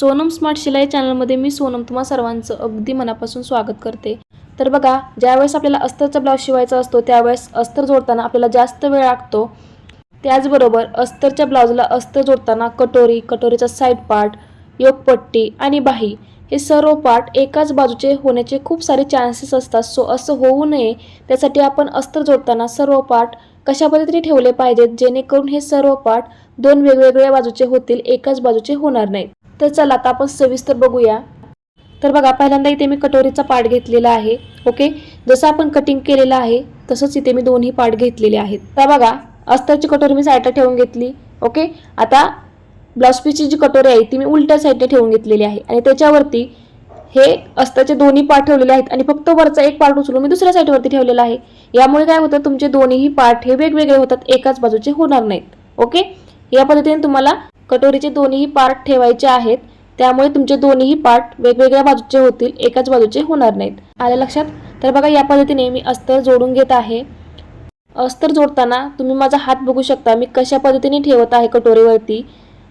Sonam smart शिलाई चॅनलमध्ये मी सोनम तुम्हा सर्वांचं अगदी मनापासून स्वागत करते. तर बघा ज्यावेळेस आपल्याला अस्तरचा ब्लाऊज शिवायचा असतो त्यावेळेस अस्तर जोडताना आपल्याला जास्त वेळ लागतो. त्याचबरोबर अस्तरच्या ब्लाऊजला अस्तर जोडताना कटोरी कटोरीचा साईड पार्ट योगपट्टी आणि बाही हे सर्व पार्ट एकाच बाजूचे होण्याचे खूप सारे चान्सेस असतात. सो असं होऊ नये. त्यासाठी आपण अस्तर जोडताना सर्व पार्ट कशा पद्धतीने ठेवले पाहिजेत? जेणेकरून हे सर्व पार्ट दोन वेगवेगळ्या बाजूचे होतील एकाच बाजूचे होणार नाहीत. तर चला आता आपण सविस्तर बघूया. तर बघा पहिल्यांदा इथे मी कटोरीचा पार्ट घेतलेला आहे ओके? जसं आपण कटिंग केलेलं आहे तसंच इथे मी दोन्ही पार्ट घेतलेले आहेत. तर बघा अस्तरची कटोरी मी साईडला ठेवून घेतली ओके? आता ब्लाऊज पीसची जी कटोरी आहे ती मी उलट्या साईडने ठेवून घेतलेली आहे. आणि त्याच्यावरती हे अस्ताचे दोन्ही पार्ट ठेवलेले आहेत आणि फक्त वरचा एक पार्ट उचलून मी दुसऱ्या साईडवरती ठेवलेला आहे. यामुळे काय होतं तुमचे दोन्हीही पार्ट हे वेगवेगळे होतात एकाच बाजूचे होणार नाहीत ओके? या पद्धतीने तुम्हाला कटोरीचे दोन्हीही पार्ट ठेवायचे आहेत. त्यामुळे तुमचे दोन्हीही पार्ट वेगवेगळ्या बाजूचे होतील एकाच बाजूचे होणार नाहीत. आल्या लक्षात? तर बघा या पद्धतीने मी अस्तर जोडून घेत आहे. अस्तर जोडताना तुम्ही माझा हात बघू शकता मी कशा पद्धतीने ठेवत आहे कटोरीवरती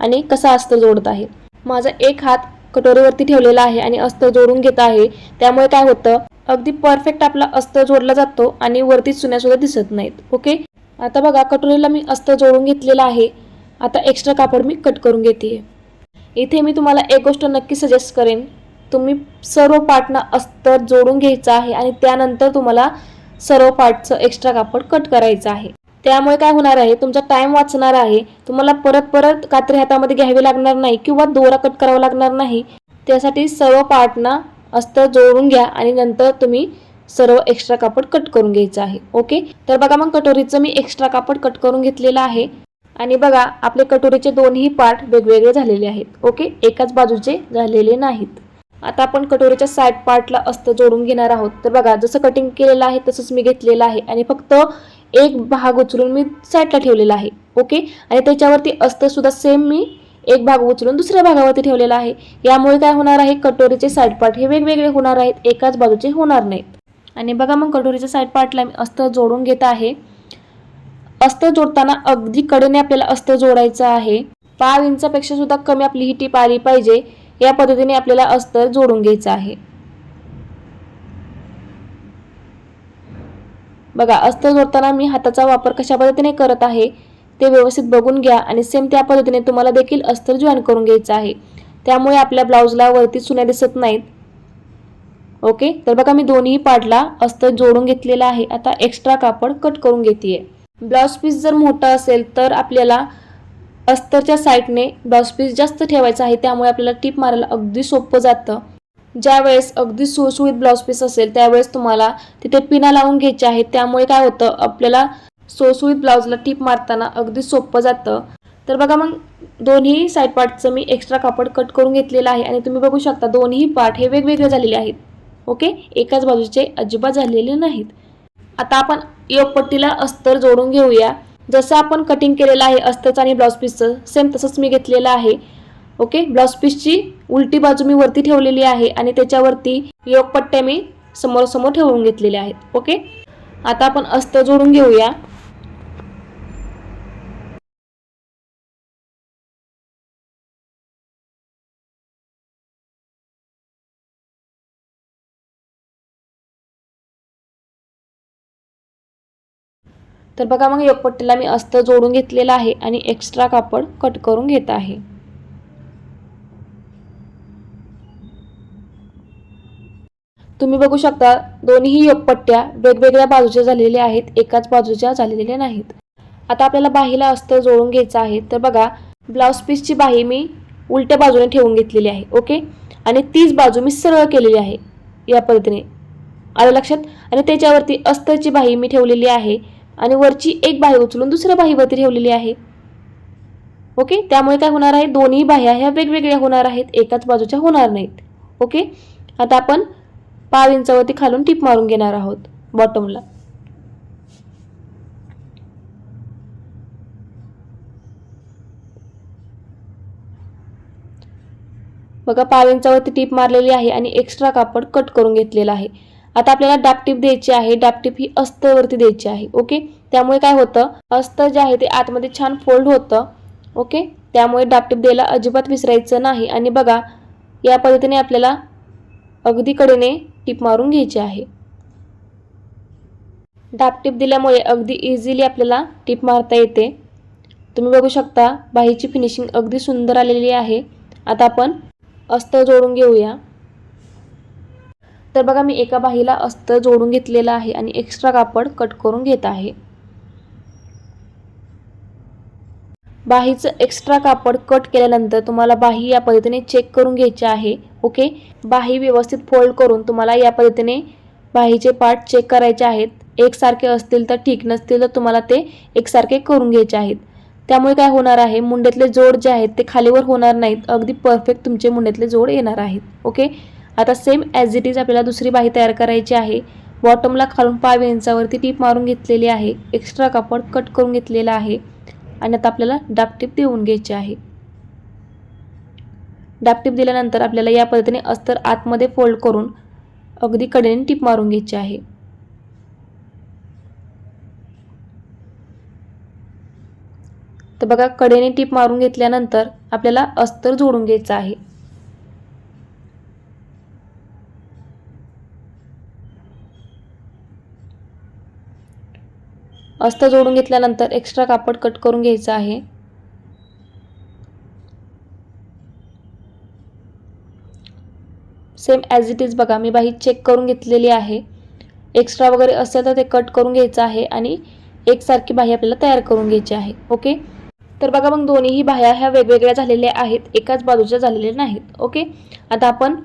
आणि कसा अस्तर जोडत आहे. माझा एक हात कटोरीवरती ठेवलेला आहे आणि अस्तर जोडून घेत आहे. त्यामुळे काय होतं? अगदी परफेक्ट आपला अस्तर जोडला जातो आणि वरती सुन्यासुद्धा दिसत नाहीत. ओके? आता बघा कटोरीला मी अस्तर जोडून घेतलेला आहे. आता एक्स्ट्रा कापड मी कट करून घेते इथे मी तुम्हाला एक गोष्ट नक्की सजेस्ट करेन. तुम्ही सर्व पार्टना अस्तर जोडून घ्यायचं आहे आणि त्यानंतर तुम्हाला सर्व पार्टचं एक्स्ट्रा कापड कट करायचं आहे. त्यामुळे काय होणार आहे? तुमचा टाईम वाचणार आहे. तुम्हाला परत परत कात्री हातामध्ये घ्यावी लागणार नाही किंवा दोरा कट करावा लागणार नाही. त्यासाठी सर्व पार्टना अस्तर जोडून घ्या आणि नंतर तुम्ही सर्व एक्स्ट्रा कापड कट करून घ्यायचं आहे. ओके तर बघा मग कटोरीचं मी एक्स्ट्रा कापड कट करून घेतलेलं आहे. आणि बघा आपले कटोरीचे दोन्ही पार्ट वेगवेगळे झालेले आहेत ओके एकाच बाजूचे झालेले नाहीत. आता आपण कटोरीच्या साईड पार्टला अस्त जोडून घेणार आहोत. तर बघा जसं कटिंग केलेलं आहे तसंच मी घेतलेलं आहे. आणि फक्त एक भाग उचलून मी साईडला ठेवलेला आहे ओके आणि त्याच्यावरती अस्तर सुद्धा सेम मी एक भाग उचलून दुसऱ्या भागावरती ठेवलेला आहे. यामुळे काय होणार आहे कटोरीचे साईड पार्ट हे वेगवेगळे होणार आहेत एकाच बाजूचे होणार नाहीत. आणि बघा मग कटोरीच्या साईड पार्टला मी अस्त जोडून घेत आहे. अस्तर जोडताना अगदी कडेने आपल्याला अस्तर जोडायचं आहे. पाव इंचापेक्षा सुद्धा कमी आपली ही टीप आली पाहिजे. या पद्धतीने आपल्याला अस्तर जोडून घ्यायचं आहे. बघा अस्तर जोडताना मी हाताचा वापर कशा पद्धतीने करत आहे ते व्यवस्थित बघून घ्या आणि सेम त्या पद्धतीने तुम्हाला देखील अस्तर जॉईन करून घ्यायचं आहे. त्यामुळे आपल्या ब्लाऊजला वरती सुन्या दिसत नाहीत. ओके? तर बघा मी दोन्ही पार्टला अस्तर जोडून घेतलेला आहे. आता एक्स्ट्रा कापड कट करून घेते ब्लाऊज पीस जर मोठा असेल तर आपल्याला अस्तरच्या साईडने ब्लाऊज पीस जास्त ठेवायचा आहे. त्यामुळे आपल्याला टीप मारायला अगदी सोपं जातं. ज्यावेळेस अगदी सुळसुळीत ब्लाऊज पीस असेल त्यावेळेस तुम्हाला तिथे पिना लावून घ्यायचे आहेत. त्यामुळे काय होतं आपल्याला सुळसुळीत ब्लाऊजला टीप मारताना अगदी सोपं जातं. तर बघा मग दोन्ही साईड पार्टचं मी एक्स्ट्रा कापड कट करून घेतलेलं आहे आणि तुम्ही बघू शकता दोन्ही पार्ट हे वेगवेगळे झालेले आहेत. ओके एकाच बाजूचे अजिबात झालेले नाहीत. आता आपण योगपट्टीला अस्तर जोडून घेऊया. जसं आपण कटिंग केलेलं आहे अस्तरचं आणि ब्लाऊज पीसचं सेम तसंच मी घेतलेलं आहे. ओके ब्लाऊज पीसची उलटी बाजू मी वरती ठेवलेली आहे आणि त्याच्यावरती योगपट्ट्या मी समोरसमोर ठेवून घेतलेल्या आहेत. ओके आता आपण अस्तर जोडून घेऊया. तर बघा मग योगपट्टीला मी अस्तर जोडून घेतलेलं आहे आणि एक्स्ट्रा कापड कट करून घेत आहे. तुम्ही बघू शकता दोन्ही योगपट्ट्या वेगवेगळ्या बाजूच्या झालेल्या आहेत एकाच बाजूच्या झालेल्या नाहीत. आता आपल्याला बाहीला अस्तर जोडून घ्यायचं आहे तर बघा ब्लाऊज पीसची बाही मी उलट्या बाजूने ठेवून घेतलेली आहे ओके आणि तीच बाजू मी सरळ केलेली आहे या पद्धतीने. आलं लक्षात? आणि त्याच्यावरती अस्तरची बाही मी ठेवलेली आहे आणि वरची एक बाही उचलून दुसऱ्या बाहीवरती ठेवलेली आहे. ओके? त्यामुळे काय होणार आहे? दोन्ही बाह्या ह्या वेगवेगळ्या होणार आहेत. एकाच बाजूच्या होणार नाहीत. ओके? आता आपण पाव इंचावरती खालून टीप मारून घेणार आहोत. बॉटमला. बघा पाव इंचावरती टीप मारलेली आहे आणि एक्स्ट्रा कापड कट करून घेतलेला आहे. आता आपल्याला डापटीप द्यायची आहे. डापटीप ही अस्तवरती द्यायची आहे. ओके त्यामुळे काय होतं? अस्त जे आहे ते आतमध्ये छान फोल्ड होतं. ओके त्यामुळे डापटीप द्यायला अजिबात विसरायचं नाही. आणि बघा या पद्धतीने आपल्याला अगदी कडेने टीप मारून घ्यायची आहे. डापटिप दिल्यामुळे अगदी इझिली आपल्याला टीप मारता येते. तुम्ही बघू शकता बाहीची फिनिशिंग अगदी सुंदर आलेली आहे. आता आपण अस्त जोडून घेऊया. तर बघा मी एका बाहीला अस्तर जोडून घेतलेलं आहे आणि एक्स्ट्रा कापड कट करून घेत आहे. बाहीचं एक्स्ट्रा कापड कट केल्यानंतर तुम्हाला बाही या पद्धतीने चेक करून घ्यायची आहे ओके बाही व्यवस्थित फोल्ड करून तुम्हाला या पद्धतीने बाहीचे पार्ट चेक करायचे आहेत. एकसारखे असतील तर ठीक नसतील तर तुम्हाला ते एकसारखे करून घ्यायचे आहेत. त्यामुळे काय होणार आहे मुंड्यातले जोड जे आहेत ते खालीवर होणार नाहीत. अगदी परफेक्ट तुमचे मुंड्यातले जोड येणार आहेत ओके आता सेम ॲज इट इज आपल्याला दुसरी बाही तयार करायची आहे. बॉटमला खालून पाव इंचावरती टीप मारून घेतलेली आहे. एक्स्ट्रा कापड कट करून घेतलेला आहे. आणि आता आपल्याला डापटीप देऊन घ्यायची आहे. डापटीप दिल्यानंतर आपल्याला या पद्धतीने अस्तर आतमध्ये फोल्ड करून अगदी कडेने टीप मारून घ्यायची आहे. तर बघा कडेने टीप मारून घेतल्यानंतर आपल्याला अस्तर जोडून घ्यायचं आहे. अस्तर जोडून घेतल्यानंतर एक्स्ट्रा कापड कट करून घ्यायचं आहे. सेम ॲज इट इज बघा मी बाही चेक करून घेतलेली आहे. एक्स्ट्रा वगैरे असेल तर ते कट करून घ्यायचं आहे आणि एकसारखी बाही आपल्याला तयार करून घ्यायची आहे ओके? तर बघा मग दोन्हीही बाह्या ह्या वेगवेगळ्या झालेल्या आहेत एकाच बाजूच्या झालेल्या नाहीत ओके? आता आपण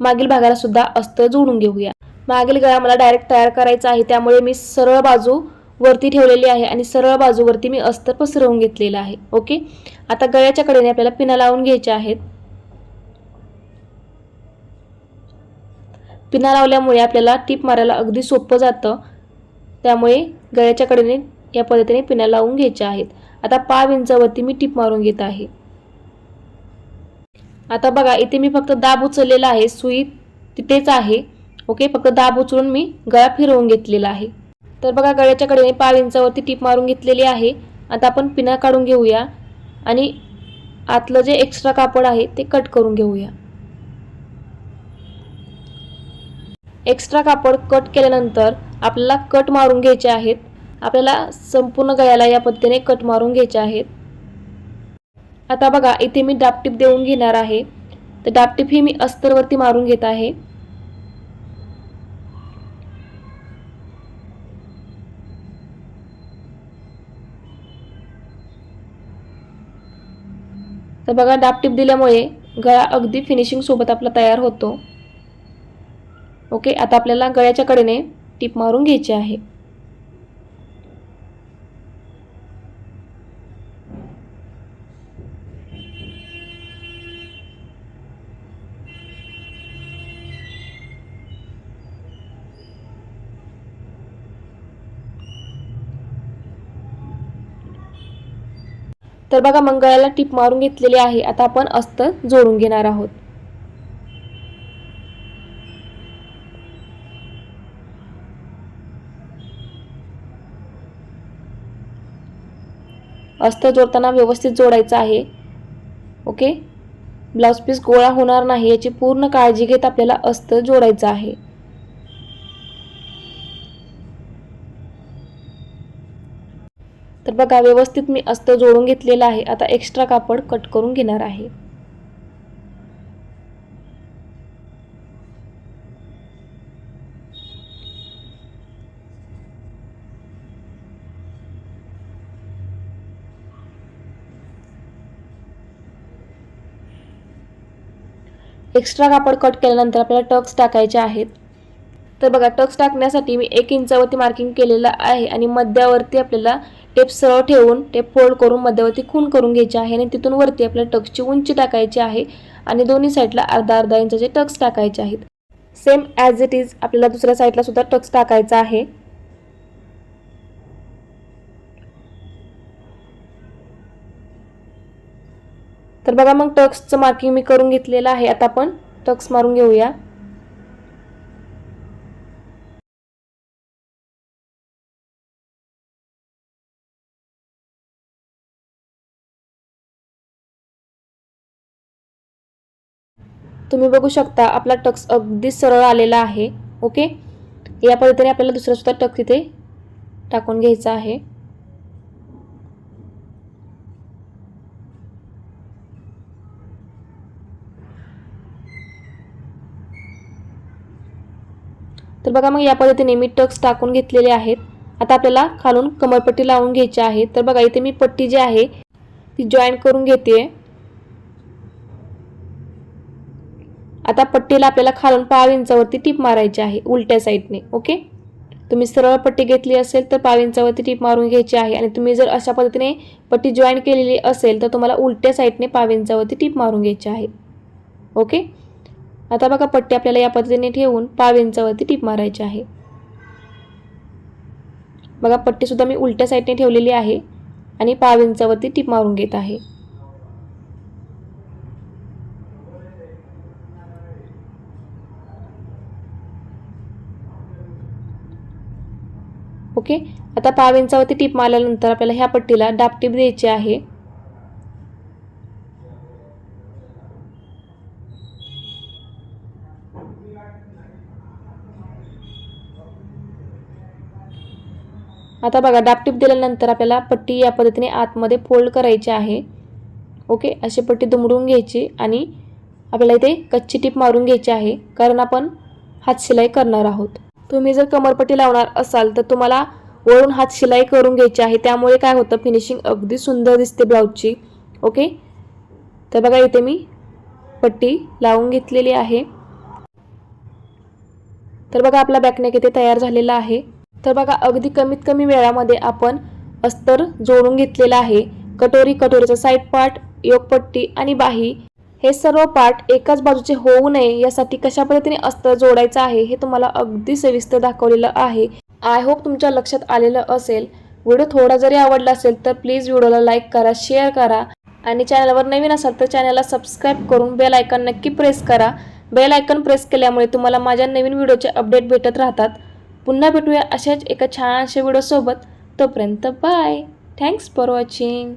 मागील भागाला सुद्धा अस्तर जोडून घेऊया. मागील गळा मला डायरेक्ट तयार करायचा आहे त्यामुळे मी सरळ बाजू वरती ठेवलेली आहे आणि सरळ बाजूवरती मी अस्तर पसरवून घेतलेलं आहे. ओके? आता गळ्याच्या कडेने आपल्याला पिना लावून घ्यायच्या आहेत. पिना लावल्यामुळे आपल्याला टीप मारायला अगदी सोपं जातं. त्यामुळे गळ्याच्या कडेने या पद्धतीने पिना लावून घ्यायच्या आहेत. आता पाव इंचावरती मी टीप मारून घेत आहे. आता बघा इथे मी फक्त दाब उचललेला आहे. सुई तिथेच आहे. ओके? फक्त दाब उचलून मी गळा फिरवून घेतलेला आहे. तर बघा गळ्याच्या कडेने पाव इंचावरती टीप मारून घेतलेली आहे. आता आपण पिना काढून घेऊया आणि आतलं जे एक्स्ट्रा कापड आहे ते कट करून घेऊया. एक्स्ट्रा कापड कट केल्यानंतर आपल्याला कट मारून घ्यायचे आहेत. आपल्याला संपूर्ण गळ्याला या पद्धतीने कट मारून घ्यायचे आहेत. आता बघा इथे मी डापटीप देऊन घेणार आहे. तर डापटीप ही मी अस्तरवरती मारून घेत आहे. तर बघा दाबटीप दिल्यामुळे गळा अगदी फिनिशिंग सोबत आपला तयार होतो. ओके आता आपल्याला गळ्याच्या कडेने टीप मारून घ्यायची आहे. तर बघा मंगळाला टिप मारून घेतलेली आहे. आता आपण अस्तर जोडून घेणार आहोत. अस्तर जोडताना व्यवस्थित जोडायचं आहे. ओके? ब्लाऊज पीस गोळा होणार नाही. याची पूर्ण काळजी घेत आपल्याला अस्तर जोडायचं आहे. बघा व्यवस्थित मी अस्त जोडून घेतलेलं आहे. आता एक्स्ट्रा कापड कट करून घेणार आहे. एक्स्ट्रा कापड कट केल्यानंतर आपल्याला टक्स टाकायचे आहेत. तर बघा टक्स टाकण्यासाठी मी एक इंचावरती मार्किंग केलेलं आहे आणि मध्यावरती आपल्याला टेप सरळ ठेवून टेप फोल्ड करून मध्यवर्ती खून करून घ्यायचे आहे आणि तिथून वरती आपल्याला टक्सची उंची टाकायची आहे आणि दोन्ही साईडला अर्धा अर्धा इंचाचे टक्स टाकायचे आहेत. सेम ॲज इट इज आपल्याला दुसऱ्या साईडला सुद्धा टक्स टाकायचा आहे. तर बघा मग टक्सचं मार्किंग मी करून घेतलेलं आहे. आता आपण टक्स मारून घेऊया. तुम्ही बघू शकता आपला टक्स अगदी सरळ आलेला आहे ओके? या पद्धतीने आपल्याला दुसरा सुद्धा तिथे टाकून घ्यायचा आहे. तर बघा मग या पद्धतीने मी टक्स टाकून घेतलेले आहेत. आता आपल्याला खालून कमरपट्टी लावून घ्यायची आहे. तर बघा इथे मी पट्टी जी आहे ती जॉईन करून घेते आता पट्टीला आपल्याला खालून पाव इंचावरती टीप मारायची आहे उलट्या साईडने ओके? तुम्ही सरळ पट्टी घेतली असेल तर पाव इंचावरती टीप मारून घ्यायची आहे आणि तुम्ही जर अशा पद्धतीने पट्टी जॉईन केलेली असेल तर तुम्हाला उलट्या साईडने पाव इंचावरती टीप मारून घ्यायची आहे ओके? आता बघा पट्टी आपल्याला या पद्धतीने ठेवून पाव इंचावरती टीप मारायची आहे. बघा पट्टीसुद्धा मी उलट्या साईडने ठेवलेली आहे आणि पाव इंचावरती टीप मारून घेत आहे. ओके? आता पाव इंचावरती टीप मारल्यानंतर आपल्याला ह्या पट्टीला डापटीप द्यायची आहे. आता बघा डापटीप दिल्यानंतर आपल्याला पट्टी या पद्धतीने आतमध्ये फोल्ड करायची आहे. ओके? अशी पट्टी दुमडून घ्यायची आणि आपल्याला इथे कच्ची टीप मारून घ्यायची आहे कारण आपण हात शिलाई करणार आहोत. तुम्ही जर कमरपट्टी लावणार असाल तर तुम्हाला वळून हात शिलाई करून घ्यायची आहे. त्यामुळे काय होतं फिनिशिंग अगदी सुंदर दिसते ब्लाऊजची. ओके तर बघा इथे मी पट्टी लावून घेतलेली आहे. तर बघा आपला बॅकनेक इथे तयार झालेला आहे. तर बघा अगदी कमीत कमी वेळामध्ये आपण अस्तर जोडून घेतलेलं आहे. कटोरी कटोरीचा साईड पार्ट योगपट्टी आणि बाही. हे सर्व पार्ट एकाच बाजूचे होऊ नये यासाठी कशा पद्धतीने अस्तर जोडायचं आहे हे तुम्हाला अगदी सविस्तर दाखवलेलं आहे. आय होप तुमच्या लक्षात आलेलं असेल. व्हिडिओ थोडा जरी आवडला असेल तर प्लीज व्हिडिओला लाईक करा शेअर करा आणि चॅनलवर नवीन असाल तर चॅनलला सबस्क्राईब करून बेल आयकॉन नक्की प्रेस करा. बेल आयकॉन प्रेस केल्यामुळे तुम्हाला माझ्या नवीन व्हिडिओचे अपडेट भेटत राहतात. पुन्हा भेटूया अशाच एका छानशा व्हिडिओसोबत. तोपर्यंत बाय. Thanks for watching